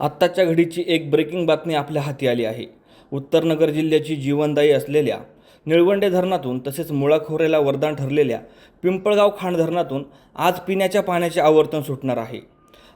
आत्ताच्या घडीची एक ब्रेकिंग बातमी आपल्या हाती आली आहे. उत्तर नगर जिल्ह्याची जीवनदायी असलेल्या निळवंडे धरणातून तसेच मुळाखोऱ्याला वरदान ठरलेल्या पिंपळगाव खांड धरणातून आज पिण्याच्या पाण्याचे आवर्तन सुटणार आहे.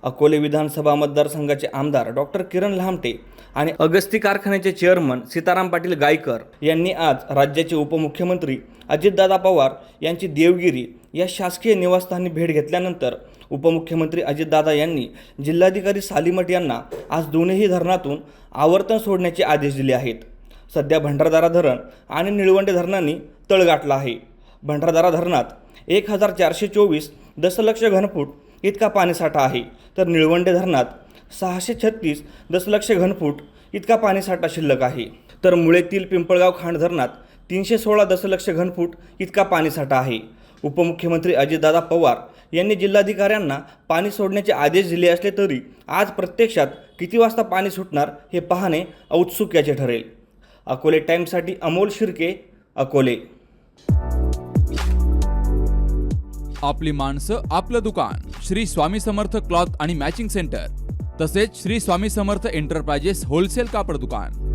अकोले विधानसभा मतदारसंघाचे आमदार डॉक्टर किरण लहामटे आणि अगस्ती कारखान्याचे चेअरमन सीताराम पाटील गायकर यांनी आज राज्याचे उपमुख्यमंत्री अजितदादा पवार यांची देवगिरी या शासकीय निवासस्थानी भेट घेतल्यानंतर उपमुख्यमंत्री अजितदादा यांनी जिल्हाधिकारी सालीमठ यांना आज दोन्ही धरणातून आवर्तन सोडण्याचे आदेश दिले आहेत. सध्या भंडारदारा धरण आणि निळवंडे धरणांनी तळ गाठला आहे. भंडारदारा धरणात एक हजार चारशे चोवीस दशलक्ष घनफूट इतका पाणीसाठा आहे. तर निळवंडे धरणात सहाशे छत्तीस दशलक्ष घनफूट इतका पाणीसाठा शिल्लक आहे. तर मुळेतील पिंपळगाव खांड धरणात तीनशे सोळा दशलक्ष घनफूट इतका पाणीसाठा आहे. उपमुख्यमंत्री अजितदादा पवार यांनी जिल्हाधिकाऱ्यांना पाणी सोडण्याचे आदेश दिले असले तरी आज प्रत्यक्षात किती वाजता पाणी सुटणार हे पाहणे औत्सुक्याचे ठरेल. अकोले टाईम्ससाठी अमोल शिर्के अकोले. आपली माणसं आपलं दुकान. श्री स्वामी समर्थ क्लॉथ आणि मॅचिंग सेंटर. तसेच श्री स्वामी समर्थ एंटरप्राइजेस होलसेल कापड दुकान.